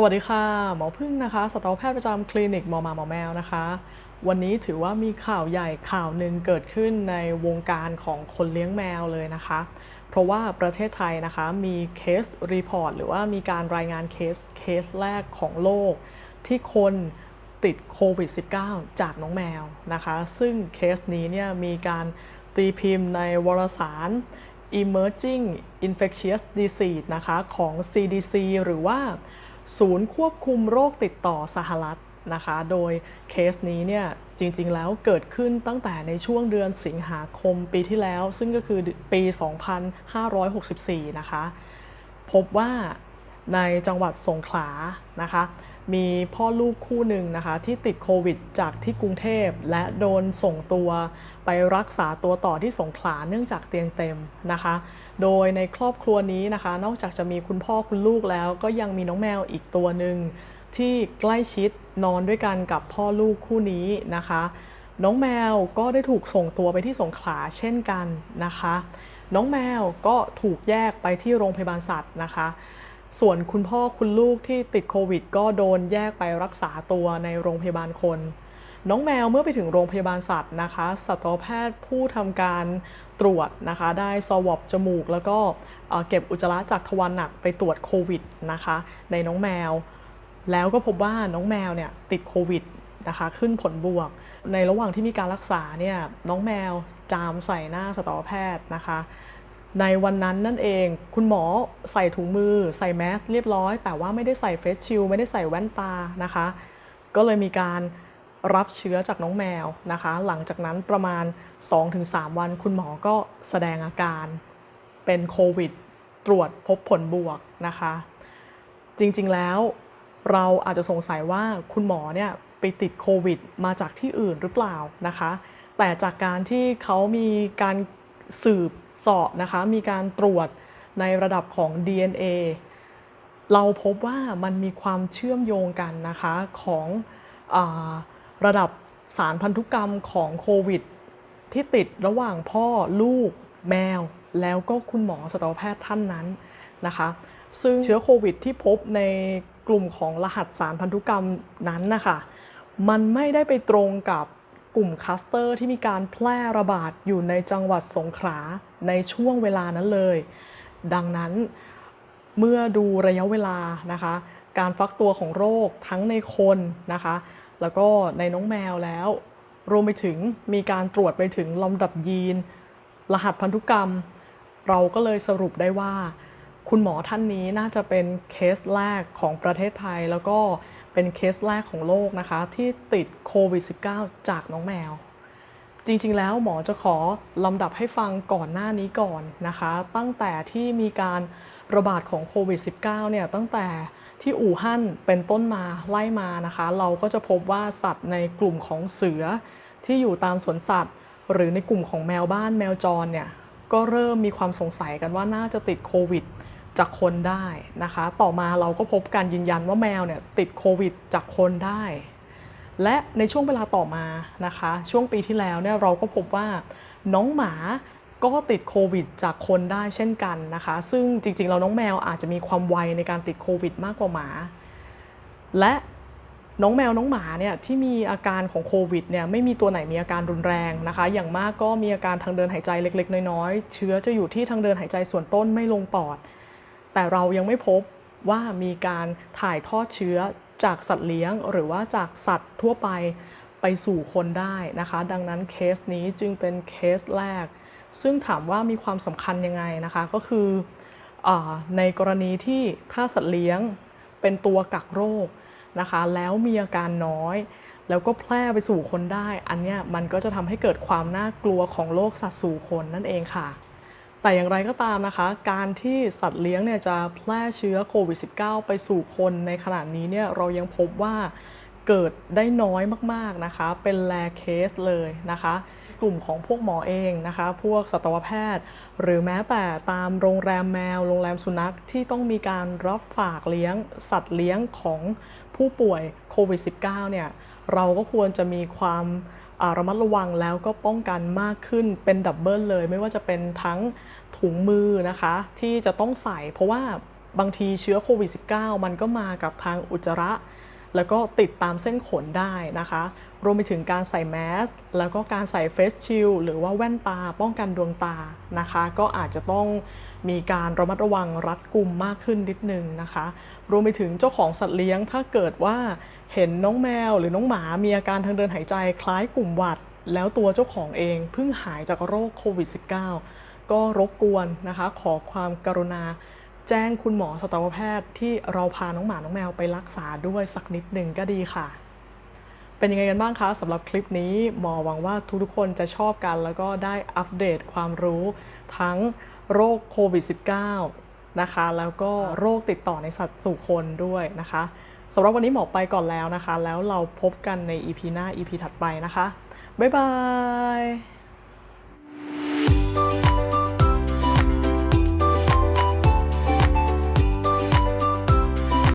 สวัสดีค่ะ หมอพึ่งนะคะสัตวแพทย์ประจำคลินิกหมอมาหมอแมวนะคะ วันนี้ถือว่ามีข่าวใหญ่ข่าวหนึ่งเกิดขึ้นในวงการของคนเลี้ยงแมวเลยนะคะ เพราะว่าประเทศไทยนะคะมีเคสรีพอร์ตหรือว่ามีการรายงานเคสเคสแรกของโลก ที่คนติดโควิด -19 จากน้องแมวนะคะ ซึ่งเคสนี้เนี่ยมีการ ตีพิมพ์ในวารสาร Emerging Infectious Disease นะคะของ CDC หรือว่า ศูนย์ควบคุมโรคติดต่อสหรัฐนะคะ โดยเคสนี้เนี่ยจริงๆแล้วเกิดขึ้นตั้งแต่ในช่วงเดือนสิงหาคมปีที่แล้ว ซึ่งก็คือปี 2564 นะคะ พบว่าในจังหวัดสงขลานะคะ มีพ่อลูกคู่หนึ่งนะคะ ที่ติดโควิดจากที่กรุงเทพ และโดนส่งตัวไปรักษาตัวต่อที่สงขลาเนื่องจากเตียงเต็มนะคะ โดยในครอบครัวนี้นะคะ นอกจากจะมีคุณพ่อคุณลูกแล้ว ก็ยังมีน้องแมวอีกตัวหนึ่งที่ใกล้ชิดนอนด้วยกันกับพ่อลูกคู่นี้นะคะ น้องแมวก็ได้ถูกส่งตัวไปที่สงขลาเช่นกันนะคะ น้องแมวก็ถูกแยกไปที่โรงพยาบาลสัตว์นะคะ ส่วนคุณพ่อคุณลูกที่ติดโควิด ก็โดนแยกไปรักษาตัวในโรงพยาบาลคน น้องแมวเมื่อไปถึงโรงพยาบาลสัตว์นะคะสัตวแพทย์ผู้ทำการตรวจนะคะ ได้สวอปจมูก แล้วก็เเก็บอุจจาระจากทวารหนักไปตรวจโควิดนะคะ ในน้องแมว แล้วก็พบว่าน้องแมวเนี่ยติดโควิดนะคะขึ้นผลบวก ในระหว่างที่มีการรักษาเนี่ยน้องแมวจามใส่หน้าสัตวแพทย์นะคะ ในวันนั้นนั่นเอง คุณหมอใส่ถุงมือ ใส่แมสเรียบร้อย แต่ว่าไม่ได้ใส่เฟสชิลไม่ได้ใส่แว่นตานะคะ ก็เลยมีการรับเชื้อจากน้องแมวนะคะ หลังจากนั้นประมาณ 2-3 วัน คุณหมอก็แสดงอาการเป็นโควิด ตรวจพบผลบวกนะคะ จริงๆแล้วเราอาจจะสงสัยว่าคุณหมอเนี่ยไปติดโควิดมาจากที่อื่นหรือเปล่านะคะ แต่จากการที่เขามีการสืบ เสาะนะคะ มีการตรวจในระดับของ DNA เราพบว่ามันมีความเชื่อมโยงกันนะคะของอระดับสารพันธุกรรมของโควิด ที่ติดระหว่างพ่อลูกแมว แล้วก็คุณหมอสัตวแพทย์ท่านนั้นนะคะ ซึ่งเชื้อโควิดที่พบในกลุ่มของรหัสสารพันธุกรรมนั้นนะคะ มันไม่ได้ไปตรงกับกลุ่มคลัสเตอร์ที่มีการแพร่ระบาดอยู่ในจังหวัดสงขลา ในช่วงเวลานั้นเลย ดังนั้นเมื่อดูระยะเวลานะคะ การฟักตัวของโรคทั้งในคนนะคะ แล้วก็ในน้องแมวแล้ว รวมไปถึงมีการตรวจไปถึงลำดับยีน รหัสพันธุกรรม เราก็เลยสรุปได้ว่า คุณหมอท่านนี้น่าจะเป็นเคสแรกของประเทศไทย แล้วก็เป็นเคสแรกของโลกนะคะ ที่ติดโควิด -19 จากน้องแมว จริงๆ แล้วหมอจะขอลำดับให้ฟังก่อนหน้านี้ก่อนนะคะ ตั้งแต่ที่มีการระบาดของโควิด -19 เนี่ยตั้งแต่ที่อู่ฮั่นเป็นต้นมาไล่มานะคะ เราก็จะพบว่าสัตว์ในกลุ่มของเสือที่อยู่ตามสวนสัตว์ หรือในกลุ่มของแมวบ้านแมวจรเนี่ยก็เริ่มมีความสงสัยกันว่าน่าจะติดโควิดจากคนได้นะคะ ต่อมาเราก็พบการยืนยันว่าแมวเนี่ยติดโควิดจากคนได้ และในช่วงเวลาต่อมานะคะ ช่วงปีที่แล้วเนี่ยเราก็พบว่าน้องหมาก็ติดโควิดจากคนได้เช่นกันนะคะ ซึ่งจริงๆเราน้องแมวอาจจะมีความไวในการติดโควิดมากกว่าหมา และน้องแมวน้องหมาเนี่ยที่มีอาการของโควิดเนี่ยไม่มีตัวไหนมีอาการรุนแรงนะคะ อย่างมากก็มีอาการทางเดินหายใจเล็ก ๆ น้อยๆเชื้อจะอยู่ที่ทางเดินหายใจส่วนต้นไม่ลงปอด แต่เรายังไม่พบว่ามีการถ่ายทอดเชื้อ จากสัตว์เลี้ยงหรือว่าจากสัตว์ทั่วไปไปสู่คนได้นะคะ ดังนั้นเคสนี้จึงเป็นเคสแรก ซึ่งถามว่ามีความสำคัญยังไงนะคะก็คืออในกรณีที่ถ้าสัตว์เลี้ยงเป็นตัวกักโรคนะคะแล้วมีอาการน้อย แล้วก็แพร่ไปสู่คนได้ อันเนี้ยมันก็จะทำให้เกิดความน่ากลัวของโรคสัตว์สู่คนนั่นเองค่ะ แต่อย่างไรก็ตามนะคะ การที่สัตว์เลี้ยงเนี่ยจะแพร่เชื้อโควิด -19 ไปสู่คนในขณะนี้เนี่ยเรายังพบว่าเกิดได้น้อยมากๆนะคะ เป็นแลเคสเลยนะคะ กลุ่มของพวกหมอเองนะคะ พวกสัตวแพทย์ หรือแม้แต่ตามโรงแรมแมว โรงแรมสุนัขที่ต้องมีการรับฝากเลี้ยงสัตว์เลี้ยงของผู้ป่วยโควิด -19 เนี่ยเราก็ควรจะมีความ ระมัดระวังแล้วก็ป้องกันมากขึ้นเป็นดับเบิลเลย ไม่ว่าจะเป็นทั้งถุงมือนะคะ ที่จะต้องใส่เพราะว่าบางทีเชื้อโควิด -19 มันก็มากับทางอุจจาระ แล้วก็ติดตามเส้นขนได้นะคะ รวมไปถึงการใส่แมส แล้วก็การใส่เฟสชิลหรือว่าแว่นตาป้องกันดวงตานะคะ ก็อาจจะต้องมีการระมัดระวังรัดกุมมากขึ้นนิดนึงนะคะ รวมไปถึงเจ้าของสัตว์เลี้ยงถ้าเกิดว่าเห็นน้องแมวหรือน้องหมามีอาการทางเดินหายใจคล้ายกลุ่มหวัด แล้วตัวเจ้าของเองเพิ่งหายจากโรคโควิด -19 ก็รบกวนนะคะขอความกรุณา แจ้งคุณหมอสัตวแพทย์ที่เราพาน้องหมาน้องแมวไปรักษาด้วยสักนิดหนึ่งก็ดีค่ะ เป็นยังไงกันบ้างคะสำหรับคลิปนี้หมอหวังว่าทุกๆคนจะชอบกัน แล้วก็ได้อัปเดตความรู้ทั้งโรคโควิด -19 นะคะ แล้วก็โรคติดต่อในสัตว์สู่คนด้วยนะคะสำหรับวันนี้หมอไปก่อนแล้วนะคะ แล้วเราพบกันใน EP หน้า EP ถัดไปนะคะ บ๊ายบาย